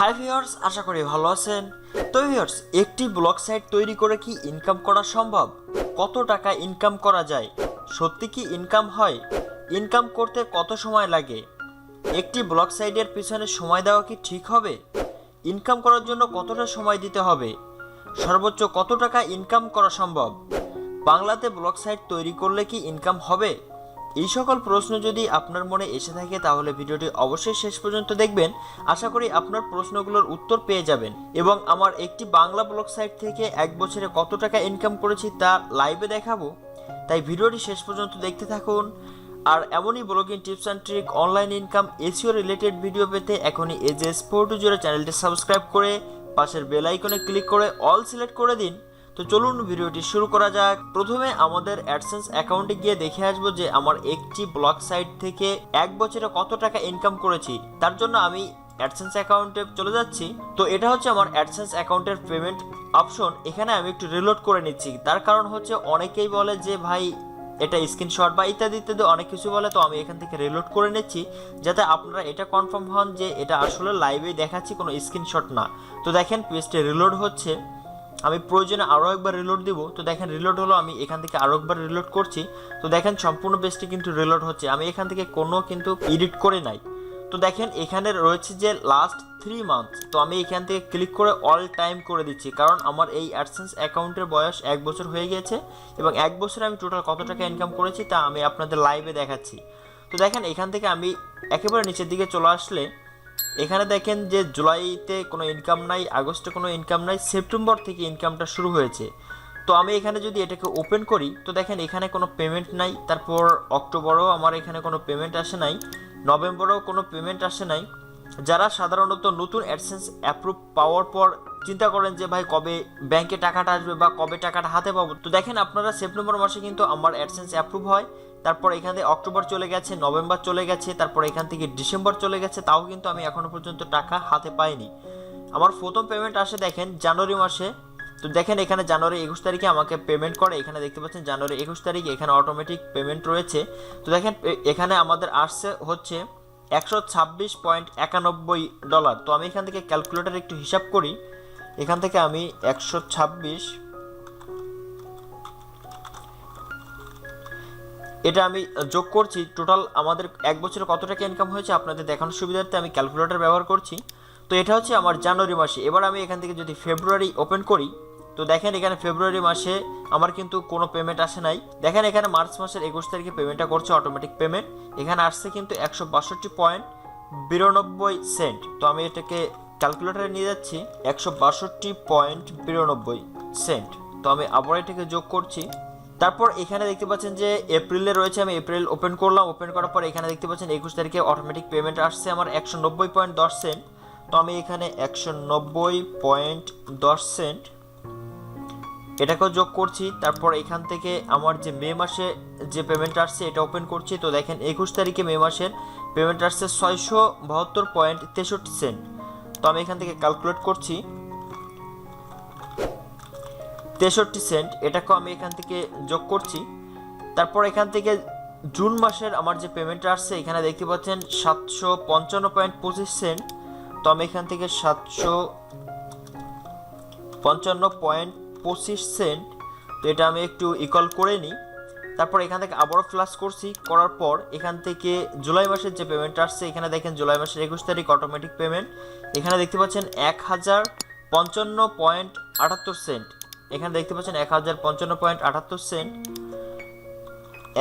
Hi viewers আশা করি ভালো আছেন। তো ভিউয়ার্স একটি ব্লগ সাইট তৈরি করে কি ইনকাম করা সম্ভব? কত টাকা ইনকাম করা যায়? সত্যি কি ইনকাম হয়? ইনকাম করতে কত সময় লাগে? একটি ব্লগ সাইটের পিছনে সময় দেওয়া কি ঠিক হবে? ইনকাম করার জন্য কতটা সময় দিতে হবে? সর্বোচ্চ কত টাকা ইনকাম করা সম্ভব? বাংলাতে ব্লগ সাইট তৈরি করলে কি ইনকাম হবে? এই সকল প্রশ্ন যদি আপনার মনে এসে থাকে, তাহলে ভিডিওটি অবশ্যই শেষ পর্যন্ত দেখবেন। আশা করি আপনার প্রশ্নগুলোর উত্তর পেয়ে যাবেন। এবং আমার একটি বাংলা ব্লগ সাইট থেকে এক বছরে কত টাকা ইনকাম করেছি, তা লাইভে দেখাবো। তাই ভিডিওটি শেষ পর্যন্ত দেখতে থাকুন। আর এমনই blogging tips and trick online income SEO related video পেতে এখনই এজে স্পোর্ট জিরো চ্যানেলটি সাবস্ক্রাইব করে পাশের বেল আইকনে ক্লিক করে অল সিলেক্ট করে দিন। তো চলুন ভিডিওটি শুরু করা যাক। প্রথমে আমাদের অ্যাডসেন্স অ্যাকাউন্টে গিয়ে দেখে আসব যে আমার একটি ব্লগ সাইট থেকে এক বছরে কত টাকা ইনকাম করেছি। তার জন্য আমি অ্যাডসেন্স অ্যাকাউন্টে চলে যাচ্ছি। তো এটা হচ্ছে আমার অ্যাডসেন্স অ্যাকাউন্টের পেমেন্ট অপশন এখানে আমি একটু রিলোড করে নিচ্ছি। তার কারণ হচ্ছে অনেকেই বলে যে, ভাই, এটা স্ক্রিনশট বা ইত্যাদি ইত্যাদি অনেক কিছু বলে, তো আমি এখান থেকে রিলোড করে নিচ্ছি। যাতে আপনারা এটা কনফার্ম হন যে এটা আসলে লাইভে দেখাচ্ছি, কোনো স্ক্রিনশট না। তো দেখেন পেজটি রিলোড হচ্ছে। আমি প্রয়োজনে আরও একবার রিলোড দিব। তো দেখেন রিলোড হলো আমি এখান থেকে আরও একবার রিলোড করছি। তো দেখেন, সম্পূর্ণ পেজটি কিন্তু রিলোড হচ্ছে। আমি এখান থেকে কোনো কিন্তু এডিট করে নাই। তো দেখেন, এখানে রয়েছে যে লাস্ট থ্রি মান্থ তো আমি এখান থেকে ক্লিক করে অল টাইম করে দিচ্ছি। কারণ আমার এই অ্যাডসেন্স অ্যাকাউন্টের বয়স এক বছর হয়ে গিয়েছে এবং এক বছরে আমি টোটাল কত টাকা ইনকাম করেছি তা আমি আপনাদের লাইভে দেখাচ্ছি। তো দেখেন, এখান থেকে আমি একেবারে নিচের দিকে চলে আসলে এখানে দেখেন যে জুলাইতে কোনো ইনকাম নাই, আগস্টে কোনো ইনকাম নাই, সেপ্টেম্বর থেকে ইনকামটা শুরু হয়েছে। তো আমি এখানে যদি এটাকে ওপেন করি, তো দেখেন এখানে কোনো পেমেন্ট নাই, তারপর অক্টোবরেও আমার এখানে কোনো পেমেন্ট আসে নাই, নভেম্বরেও কোনো পেমেন্ট আসে নাই। যারা সাধারণত নতুন অ্যাডসেন্স অ্যাপ্রুভ পাওয়ার পর চিন্তা করেন যে, ভাই, কবে ব্যাংকে টাকাটা আসবে বা কবে টাকাটা হাতে পাবো? তো দেখেন আপনারা সেপ্টেম্বর মাসে কিন্তু আমার অ্যাডসেন্স অ্যাপ্রুভ হয়। তারপর এখান থেকে অক্টোবর চলে গেছে, নভেম্বর চলে গেছে, তারপর এখান থেকে ডিসেম্বর চলে গেছে, তাও কিন্তু আমি এখনও পর্যন্ত টাকা হাতে পাইনি। আমার প্রথম পেমেন্ট আসে দেখেন জানুয়ারি মাসে। তো দেখেন এখানে জানুয়ারি একুশ তারিখে আমাকে পেমেন্ট করে, এখানে দেখতে পাচ্ছেন জানুয়ারি একুশ তারিখে এখানে অটোমেটিক পেমেন্ট রয়েছে। তো দেখেন এখানে আমাদের আসছে হচ্ছে একশো ছাব্বিশ পয়েন্ট একানব্বই ডলার। তো আমি এখান থেকে ক্যালকুলেটার একটু হিসাব করি। এখান থেকে আমি একশো ছাব্বিশ এটা আমি যোগ করছি। টোটাল আমাদের এক বছরে কত টাকা ইনকাম হয়েছে আপনাদের দেখানোর সুবিধার্থে আমি ক্যালকুলেটর ব্যবহার করছি। তো এটা হচ্ছে আমার জানুয়ারি মাসে। এবার আমি এখান থেকে যদি ফেব্রুয়ারি ওপেন করি, তো দেখেন এখানে ফেব্রুয়ারি মাসে আমার কিন্তু কোনো পেমেন্ট আসে নাই। দেখেন এখানে মার্চ মাসের একুশ তারিখে পেমেন্টটা করছে অটোমেটিক পেমেন্ট এখানে আসছে কিন্তু একশো বাষট্টি পয়েন্ট বিরানব্বই সেন্ট তো আমি এটাকে ক্যালকুলেটারে নিয়ে যাচ্ছি, একশো বাষট্টি পয়েন্ট বিরানব্বই সেন্ট তো আমি আবার এটাকে যোগ করছি। তারপর এখানে দেখতে পাচ্ছেন যে এপ্রিলে রয়েছে, আমি এপ্রিল ওপেন করলাম। ওপেন করার পর এখানে দেখতে পাচ্ছেন একুশ তারিখে অটোমেটিক পেমেন্ট আসছে আমার একশো নব্বই পয়েন্ট দশ সেন্ট তো আমি এখানে একশো নব্বই পয়েন্ট দশ সেন্ট এটাকেও যোগ করছি। তারপর এখান থেকে আমার যে মে মাসে যে পেমেন্ট আসছে, এটা ওপেন করছি। তো দেখেন একুশ তারিখে মে মাসের পেমেন্ট আসছে ছয়শো বাহাত্তর পয়েন্ট তেষট্টি সেন্ট তো আমি এখান থেকে ক্যালকুলেট করছি। তেষট্টি সেন্ট, এটাকেও আমি এখান থেকে যোগ করছি। তারপর এখান থেকে জুন মাসের আমার যে পেমেন্টটা আসছে, এখানে দেখতে পাচ্ছেন সাতশো পঞ্চান্ন পয়েন্ট পঁচিশ সেন্ট। তো আমি এখান থেকে সাতশো পঞ্চান্ন পয়েন্ট পঁচিশ সেন্ট, তো এটা আমি একটু ইকল করে নিই। তারপর এখান থেকে আবারও ফ্লাশ করছি, করার পর এখান থেকে জুলাই মাসের যে পেমেন্ট আসছে, এখানে দেখেন জুলাই মাসের একুশ তারিখ অটোমেটিক পেমেন্ট এখানে দেখতে পাচ্ছেন এক হাজার পঞ্চান্ন পয়েন্ট আটাত্তর সেন্ট। এখানে দেখতে পাচ্ছেন এক হাজার পঞ্চান্ন পয়েন্ট আটাত্তর সেন্ট।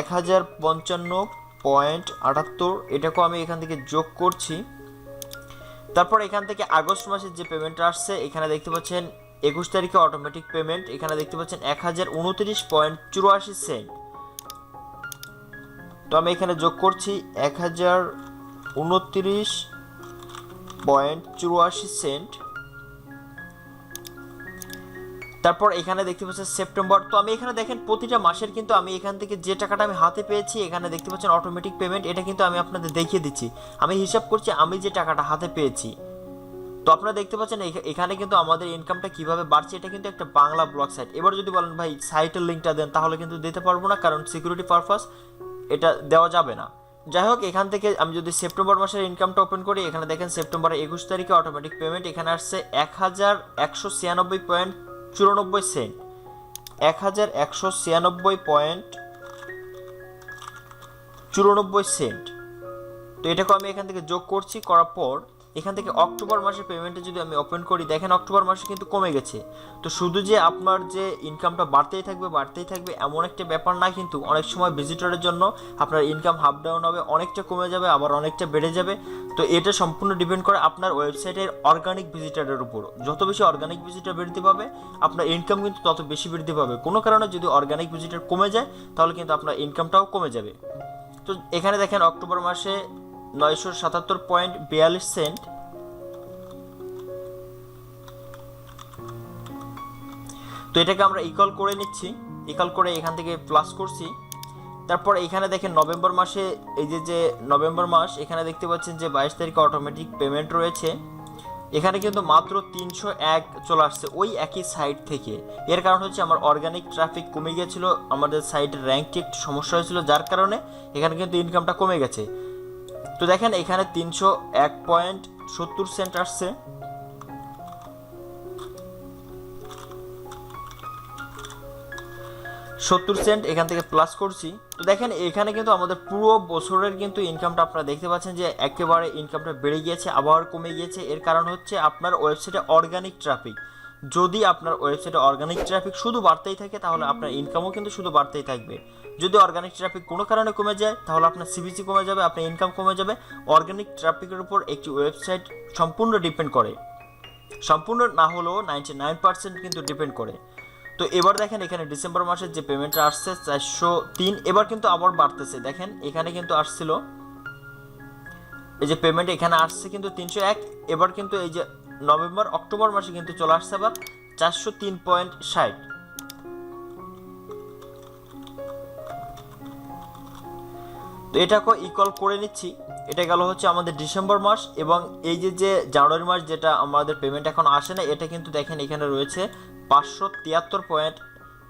এক হাজার পঞ্চান্ন পয়েন্ট আটাত্তর, এটাকেও আমি এখান থেকে যোগ করছি। তারপর এখান থেকে আগস্ট মাসের যে পেমেন্টটা আসছে, এখানে দেখতে পাচ্ছেন একুশ তারিখে অটোমেটিক পেমেন্ট এখানে দেখতে পাচ্ছেন এক হাজার উনত্রিশ পয়েন্ট চুরাশি সেন্ট। তো আমি এখানে যোগ করছি এক হাজার উনত্রিশ পয়েন্ট চুরাশি সেন্ট। তারপর এখানে দেখতে পাচ্ছেন সেপ্টেম্বর। তো আমি এখানে দেখেন প্রতিটা মাসের কিন্তু আমি এখান থেকে যে টাকাটা আমি হাতে পেয়েছি, এখানে দেখতে পাচ্ছেন অটোমেটিক পেমেন্ট এটা কিন্তু আমি আপনাদের দেখিয়ে দিচ্ছি। আমি হিসাব করছি আমি যে টাকাটা হাতে পেয়েছি। তো আপনারা দেখতে পাচ্ছেন এখা- এখানে কিন্তু আমাদের ইনকামটা কীভাবে বাড়ছে, এটা কিন্তু একটা বাংলা ব্লগ সাইট এবার যদি বলেন, ভাই সাইটের লিঙ্কটা দেন, তাহলে কিন্তু দিতে পারব না, কারণ সিকিউরিটি পারপাস এটা দেওয়া যাবে না। যাই হোক, এখান থেকে আমি যদি সেপ্টেম্বর মাসের ইনকামটা ওপেন করি, এখানে দেখেন সেপ্টেম্বরের একুশ তারিখে অটোমেটিক পেমেন্ট এখানে আসছে এক হাজার একশো ছিয়ানব্বই পয়েন্ট চুরানব্বই সেন্ট। এক হাজার একশো ছিয়ানব্বই পয়েন্ট চুরানব্বই সেন্ট। তো এটাকে আমি এখান থেকে যোগ করছি, করার পর এখান থেকে অক্টোবর মাসের পেমেন্টে যদি আমি ওপেন করি, দেখেন অক্টোবর মাসে কিন্তু কমে গেছে। তো শুধু যে আপনার যে ইনকামটা বাড়তেই থাকবে বাড়তেই থাকবে, এমন একটা ব্যাপার না, কিন্তু অনেক সময় ভিজিটরের জন্য আপনার ইনকাম হাফ ডাউন হবে, অনেকটা কমে যাবে, আবার অনেকটা বেড়ে যাবে। তো এটা সম্পূর্ণ ডিপেন্ড করে আপনার ওয়েবসাইটের অর্গানিক ভিজিটারের উপর। যত বেশি অর্গানিক ভিজিটার বৃদ্ধি পাবে, আপনার ইনকাম কিন্তু তত বেশি বৃদ্ধি পাবে। কোনো কারণে যদি অর্গানিক ভিজিটার কমে যায়, তাহলে কিন্তু আপনার ইনকামটাও কমে যাবে। তো এখানে দেখেন অক্টোবর মাসে নয়শো সাতাত্তর পয়েন্ট বিয়াল্লিশ সেন্ট। তো এটাকে আমরা ইকল করে নিচ্ছি। ইকল করে এখান থেকে প্লাস করছি। তারপর এখানে দেখেন নভেম্বর মাসে এই যে যে নভেম্বর মাস, এখানে দেখতে পাচ্ছেন যে বাইশ তারিখে অটোমেটিক পেমেন্ট রয়েছে। এখানে কিন্তু মাত্র তিনশো এক চলে আসছে ওই একই সাইট থেকে। এর কারণ হচ্ছে আমার অর্গানিক ট্রাফিক কমে গিয়েছিল, আমাদের সাইটের র্যাঙ্কটি একটু সমস্যা হয়েছিল, যার কারণে এখানে কিন্তু ইনকামটা কমে গেছে। তো দেখেন, এখানে তিনশো এক পয়েন্ট সত্তর সেন্ট আসছে। সত্তর সেন্ট এখান থেকে প্লাস করছি। তো দেখেন, এখানে কিন্তু আমাদের পুরো বছরের কিন্তু ইনকামটা আপনারা দেখতে পাচ্ছেন যে একেবারে ইনকামটা বেড়ে গিয়েছে, আবার কমে গিয়েছে। এর কারণ হচ্ছে আপনার ওয়েবসাইটে অর্গানিক ট্রাফিক যদি আপনার ওয়েবসাইটে অর্গানিক ট্রাফিক শুধু বাড়তেই থাকে, তাহলে আপনার ইনকামও কিন্তু শুধু বাড়তেই থাকবে। যদি অর্গানিক ট্রাফিক কোনো কারণে কমে যায়, তাহলে আপনার সিবিসি কমে যাবে, আপনার ইনকাম কমে যাবে। অর্গানিক ট্রাফিকের উপর একটি ওয়েবসাইট সম্পূর্ণ ডিপেন্ড করে। সম্পূর্ণ না হলেও নাইনটি নাইন পার্সেন্ট কিন্তু ডিপেন্ড করে। তো এবার দেখেন, এখানে ডিসেম্বর মাসের যে পেমেন্টটা আসছে, চারশো তিন, এবার কিন্তু আবার বাড়তেছে। দেখেন, এখানে কিন্তু আসছিল। এই যে পেমেন্ট এখানে আসছে কিন্তু তিনশো এক, এবার কিন্তু এই যে নভেম্বর, অক্টোবর মাসে কিন্তু চলে আসছে আবার চারশো তিন পয়েন্ট ষাট। তো এটাকে ইকল করে নিচ্ছি। এটা গেল হচ্ছে আমাদের ডিসেম্বর মাস এবং এই যে যে জানুয়ারি মাস যেটা আমাদের পেমেন্ট এখন আসে না, এটা কিন্তু দেখেন এখানে রয়েছে পাঁচশো তিয়াত্তর পয়েন্ট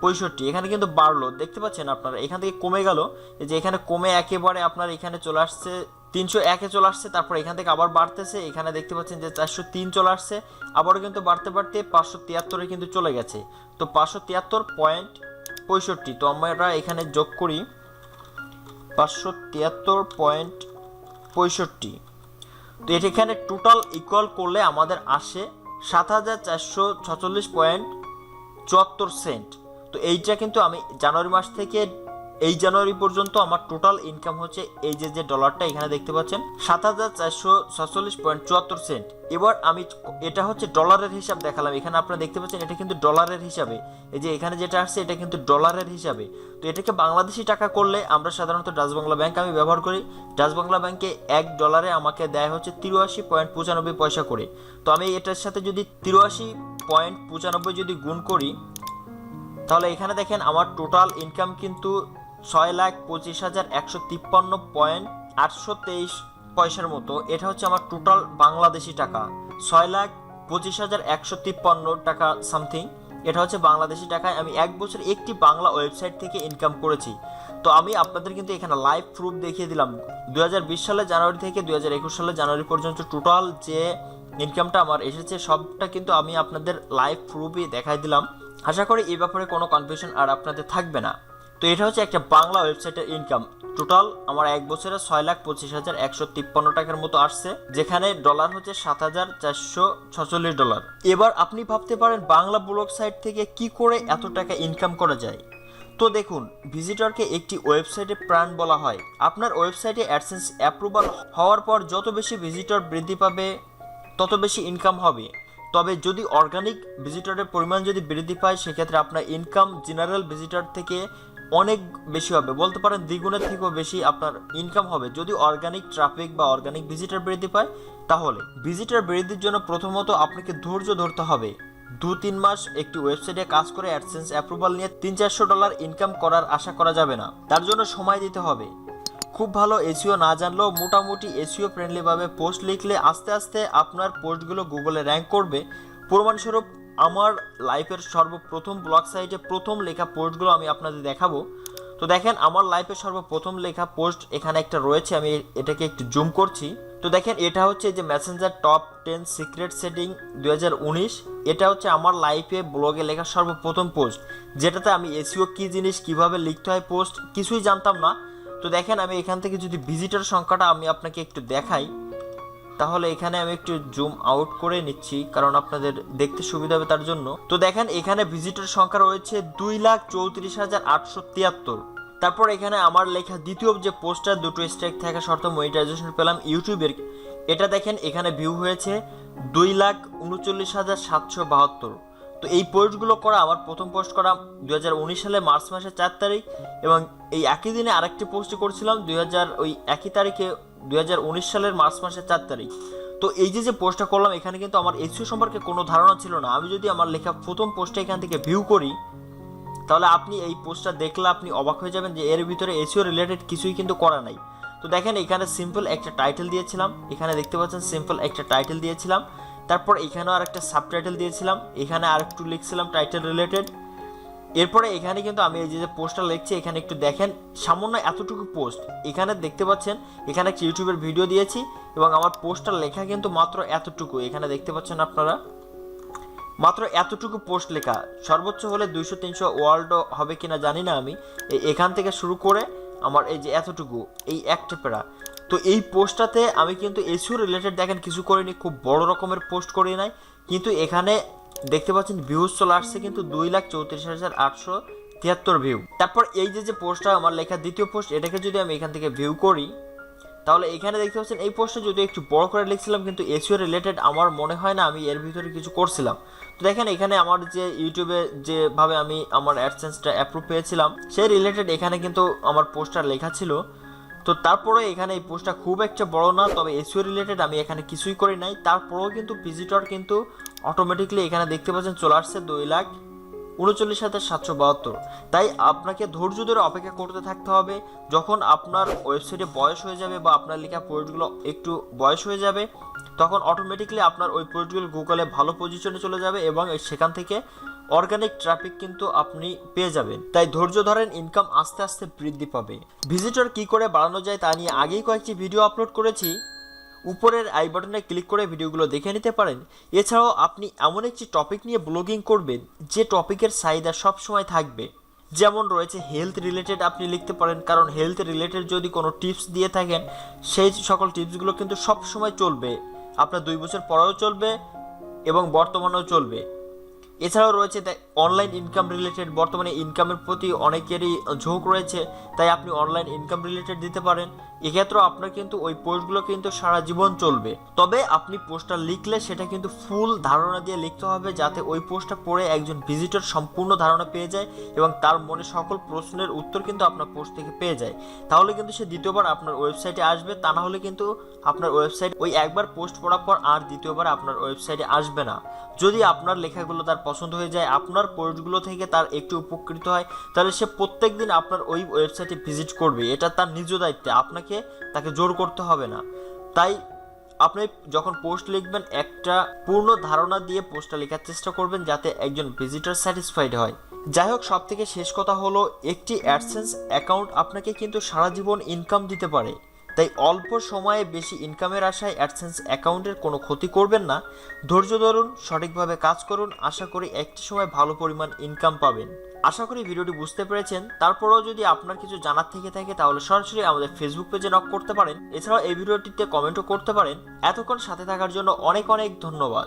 পঁয়ষট্টি। এখানে কিন্তু বাড়লো। দেখতে পাচ্ছেন আপনারা, এখান থেকে কমে গেল। যে এখানে কমে একেবারে আপনার এখানে চলে আসছে তিনশো একে চলে আসছে, তারপর এখান থেকে আবার বাড়তেছে, এখানে দেখতে পাচ্ছেন যে চারশো তিন চলে আসছে, আবারও কিন্তু বাড়তে বাড়তে পাঁচশো তিয়াত্তরে কিন্তু চলে গেছে। তো পাঁচশো তিয়াত্তর পয়েন্ট পঁয়ষট্টি, তো আমরা এখানে যোগ করি পাঁচশো তিয়াত্তর পয়েন্ট পঁয়ষট্টি। তো এটা এখানে টোটাল ইকুয়াল করলে আমাদের আসে সাত হাজার চারশো ছচল্লিশ পয়েন্ট চুয়াত্তর সেন্ট। তো এইটা কিন্তু আমি জানুয়ারি মাস থেকে এই জানুয়ারি পর্যন্ত আমার টোটাল ইনকাম হচ্ছে এই যে যে ডলারটা এখানে দেখতে পাচ্ছেন, সাত হাজার চারশো সাতচল্লিশ পয়েন্ট চুয়াত্তর সেন্ট এবার আমি এটা হচ্ছে ডলারের হিসাব দেখালাম। এখানে আপনারা দেখতে পাচ্ছেন, এটা কিন্তু ডলারের হিসাবে। এই যে, এখানে যেটা আসছে, এটা কিন্তু ডলারের হিসাবে। তো এটাকে বাংলাদেশি টাকা করলে আমরা সাধারণত ডাচ বাংলা ব্যাংক আমি ব্যবহার করি। ডাচ বাংলা ব্যাংকে এক ডলারে আমাকে দেয় হচ্ছে তিরাশি পয়েন্ট পঁচানব্বই পয়সা করে। তো আমি এটার সাথে যদি তিরাশি পয়েন্ট পঁচানব্বই যদি গুণ করি, তাহলে এখানে দেখেন আমার টোটাল ইনকাম কিন্তু ছয় লাখ পঁচিশ হাজার একশো তিপ্পান্ন পয়েন্ট আটশো তেইশ পয়সার মতো। এটা হচ্ছে আমার টোটাল বাংলাদেশি টাকা। ছয় লাখ পঁচিশ হাজার একশো তিপ্পান্ন টাকা সামথিং এটা হচ্ছে বাংলাদেশি টাকায় আমি এক বছর একটি বাংলা ওয়েবসাইট থেকে ইনকাম করেছি। তো আমি আপনাদের কিন্তু এখানে লাইভ প্রুফ দেখিয়ে দিলাম। দু হাজার বিশ সালে জানুয়ারি থেকে দু হাজার একুশ সালে জানুয়ারি পর্যন্ত টোটাল যে ইনকামটা আমার এসেছে, সবটা কিন্তু আমি আপনাদের লাইভ প্রুফই দেখাই দিলাম। আশা করি এই ব্যাপারে কোনো কনফিউশন আর আপনাদের থাকবে না। তো এটা হচ্ছে একটা বাংলা ওয়েবসাইটের ইনকাম টোটাল আমার এক বছরে ছয় লাখ পঁচিশ হাজার একশো তিপ্পান্ন টাকার মতো আসছে, যেখানে ডলার হচ্ছে সাত হাজার চারশো ছচল্লিশ ডলার এবার আপনি ভাবতে পারেন বাংলা ব্লগ সাইট থেকে কি করে এত টাকা ইনকাম করা যায়। তো দেখুন ভিজিটরকে একটি ওয়েবসাইটে প্রাণ বলা হয়। আপনার ওয়েবসাইটে অ্যাডসেন্স অ্যাপ্রুভাল হওয়ার পর যত বেশি ভিজিটর বৃদ্ধি পাবে, তত বেশি ইনকাম হবে। তবে যদি অর্গানিক ভিজিটরের পরিমাণ যদি বৃদ্ধি পায়, সেক্ষেত্রে আপনার ইনকাম জেনারেল ভিজিটর থেকে অনেক বেশি হবে। বলতে পারেন দ্বিগুণের থেকেও বেশি আপনার ইনকাম হবে। যদি অর্গানিক ট্রাফিক বা অর্গানিক ভিজিটার বৃদ্ধি পায়, তাহলে ভিজিটার বৃদ্ধির জন্য প্রথমত আপনাকে ধৈর্য ধরতে হবে। দু তিন মাস একটি ওয়েবসাইটে কাজ করে অ্যাডসেন্স অ্যাপ্রুভাল নিয়ে তিন চারশো ডলার ইনকাম করার আশা করা যাবে না। তার জন্য সময় দিতে হবে। খুব ভালো এসিও না জানলেও মোটামুটি এসিও ফ্রেন্ডলিভাবে পোস্ট লিখলে আস্তে আস্তে আপনার পোস্টগুলো গুগলে র্যাঙ্ক করবে। প্রমাণস্বরূপ আমার লাইফের সর্বপ্রথম ব্লগ সাইটে প্রথম লেখা পোস্টগুলো আমি আপনাদের দেখাবো। তো দেখেন, আমার লাইফে সর্বপ্রথম লেখা পোস্ট এখানে একটা রয়েছে, আমি এটাকে একটু জুম করছি। তো দেখেন, এটা হচ্ছে যে messenger top ten secret setting দু হাজার উনিশ। এটা হচ্ছে আমার লাইফে ব্লগে লেখা সর্বপ্রথম পোস্ট। যেটাতে আমি এসিও কি জিনিস, কীভাবে লিখতে হয় পোস্ট, কিছুই জানতাম না। তো দেখেন, আমি এখান থেকে যদি ভিজিটার সংখ্যাটা আমি আপনাকে একটু দেখাই। তাহলে এখানে আমি একটু জুম আউট করে নিচ্ছি, কারণ আপনাদের দেখতে সুবিধা হবে তার জন্য। তো দেখেন, এখানে ভিজিটর সংখ্যা রয়েছে দুই লাখ চৌত্রিশ হাজার আটশো তিয়াত্তর। তারপর এখানে আমার লেখা দ্বিতীয় যে পোস্টার দুটো স্ট্রাইক থাকা শর্ত মনিটাইজেশন পেলাম ইউটিউবের এটা দেখেন, এখানে ভিউ হয়েছে দুই লাখ উনচল্লিশ হাজার সাতশো বাহাত্তর। তো এই পোস্টগুলো করা আমার প্রথম পোস্ট করা দুই হাজার উনিশ সালে মার্চ মাসের চার তারিখ এবং এই একই দিনে আরেকটি পোস্ট করেছিলাম দুই ওই একই তারিখে দুই হাজার উনিশ সালের মার্চ মাসের চার তারিখ। তো এই যে যে পোস্টটা করলাম, এখানে কিন্তু আমার এসিও সম্পর্কে কোনো ধারণা ছিল না। আমি যদি আমার লেখা প্রথম পোস্টটা এখান থেকে ভিউ করি, তাহলে আপনি এই পোস্টটা দেখলে আপনি অবাক হয়ে যাবেন যে এর ভিতরে এসিও রিলেটেড কিছুই কিন্তু করা নাই। তো দেখেন, এখানে সিম্পল একটা টাইটেল দিয়েছিলাম। এখানে দেখতে পাচ্ছেন সিম্পল একটা টাইটেল দিয়েছিলাম। তারপর এখানেও আর একটা সাবটাইটেল দিয়েছিলাম। এখানে আর একটু লিখছিলাম টাইটেল রিলেটেড এরপরে এখানে কিন্তু আমি এই যে পোস্টটা লিখছি, এখানে একটু দেখেন। সামান্য এতটুকু পোস্ট। এখানে দেখতে পাচ্ছেন, এখানে একটা ইউটিউবের ভিডিও দিয়েছি এবং আমার পোস্টটা লেখা কিন্তু মাত্র এতটুকু। এখানে দেখতে পাচ্ছেন আপনারা? মাত্র এতটুকু পোস্ট লেখা। সর্বোচ্চ হলে দুইশো, তিনশো ওয়ার্ল্ড হবে কিনা জানি না আমি। এখান থেকে শুরু করে আমার এই যে এতটুকু, এই একটা তো এই পোস্টটাতে আমি কিন্তু এসিও রিলেটেড দেখেন, কিছু করিনি, খুব বড় রকমের পোস্ট করি নাই। কিন্তু এখানে দেখতে পাচ্ছেন ভিউজ চলে আসছে কিন্তু দুই লাখ চৌত্রিশ হাজার আটশো তিয়াত্তর ভিউ তারপর এই যে যে পোস্টটা আমার লেখা দ্বিতীয় পোস্ট এটাকে যদি আমি এখান থেকে ভিউ করি, তাহলে এখানে দেখতে পাচ্ছেন এই পোস্টে যদি একটু বড় করে লিখছিলাম কিন্তু এসিও রিলেটেড আমার মনে হয় না আমি এর ভিতরে কিছু করছিলাম। তো দেখেন এখানে আমার যে ইউটিউবে যেভাবে আমি আমার অ্যাডসেন্সটা অ্যাপ্রুভ পেয়েছিলাম, সেই রিলেটেড এখানে কিন্তু আমার পোস্টার লেখা ছিল। তো তারপরে এখানে এই পোস্টটা খুব একটা বড় না, তবে এসিও রিলেটেড আমি এখানে কিছুই করি নাই। তারপরেও কিন্তু ভিজিটর কিন্তু অটোমেটিকলি এখানে দেখতে পাচ্ছেন চলে আসছে দুই লাখ উনচল্লিশ হাজার সাতশো বাহাত্তর। তাই আপনাকে ধৈর্য ধরে অপেক্ষা করতে থাকতে হবে। যখন আপনার ওয়েবসাইটে বয়স হয়ে যাবে বা আপনার লেখা পোস্টগুলো একটু বয়স হয়ে যাবে, তখন অটোমেটিকলি আপনার ওই পোস্টগুলো গুগলে ভালো পজিশনে চলে যাবে এবং সেখান থেকে অর্গানিক ট্রাফিক কিন্তু আপনি পেয়ে যাবেন। তাই ধৈর্য ধরেন ইনকাম আস্তে আস্তে বৃদ্ধি পাবে। ভিজিটর কি করে বাড়ানো যায় তা নিয়ে আগেই কয়েকটি ভিডিও আপলোড করেছি। উপরের আই বাটনে ক্লিক করে ভিডিওগুলো দেখে নিতে পারেন। এছাড়াও আপনি এমন একটি টপিক নিয়ে ব্লগিং করবেন, যে টপিকের চাহিদা সবসময় থাকবে। যেমন রয়েছে হেলথ রিলেটেড আপনি লিখতে পারেন, কারণ হেলথ রিলেটেড যদি কোনো টিপস দিয়ে থাকেন, সেই সকল টিপসগুলো কিন্তু সব সময় চলবে। আপনার দুই বছর পরেও চলবে এবং বর্তমানেও চলবে। এছাড়াও রয়েছে তাই অনলাইন ইনকাম রিলেটেড বর্তমানে ইনকামের প্রতি অনেকেরই ঝোঁক রয়েছে, তাই আপনি অনলাইন ইনকাম রিলেটেড দিতে পারেন। এক্ষেত্রেও আপনার কিন্তু ওই পোস্টগুলো কিন্তু সারা জীবন চলবে। তবে আপনি পোস্টটা লিখলে সেটা কিন্তু ফুল ধারণা দিয়ে লিখতে হবে যাতে ওই পোস্টটা পড়ে একজন ভিজিটর সম্পূর্ণ ধারণা পেয়ে যায় এবং তার মনে সকল প্রশ্নের উত্তর কিন্তু আপনার পোস্ট থেকে পেয়ে যায়। তাহলে কিন্তু সে দ্বিতীয়বার আপনার ওয়েবসাইটে আসবে, তা না হলে কিন্তু আপনার ওয়েবসাইট ওই একবার পোস্ট পড়ার পর আর দ্বিতীয়বার আপনার ওয়েবসাইটে আসবে না। যদি আপনার লেখাগুলো তার পছন্দ হয়ে যায়, আপনার পোস্টগুলো থেকে তার একটু উপকৃত হয়, তাহলে সে প্রত্যেক দিন আপনার ওই ওয়েবসাইটে ভিজিট করবে। এটা তার নিজ দায়িত্বে। আপনাকে তাকে জোর করতে হবে না। তাই আপনি যখন পোস্ট লিখবেন, একটা পূর্ণ ধারণা দিয়ে পোস্টটা লেখার চেষ্টা করবেন যাতে একজন ভিজিটর স্যাটিসফাইড হয়। যাই হোক সব থেকে শেষ কথা হলো, একটি অ্যাডসেন্স অ্যাকাউন্ট আপনাকে কিন্তু সারা জীবন ইনকাম দিতে পারে। তাই অল্প সময়ে বেশি ইনকামের আশায় অ্যাডসেন্স অ্যাকাউন্টের কোনো ক্ষতি করবেন না। ধৈর্য ধরুন, সঠিকভাবে কাজ করুন, আশা করি একটি সময় ভালো পরিমাণ ইনকাম পাবেন। আশা করি ভিডিওটি বুঝতে পেরেছেন। তারপরেও যদি আপনার কিছু জানার থেকে থাকে, তাহলে সরাসরি আমাদের ফেসবুক পেজে নক করতে পারেন। এছাড়াও এই ভিডিওটিতে কমেন্টও করতে পারেন। এতক্ষণ সাথে থাকার জন্য অনেক অনেক ধন্যবাদ।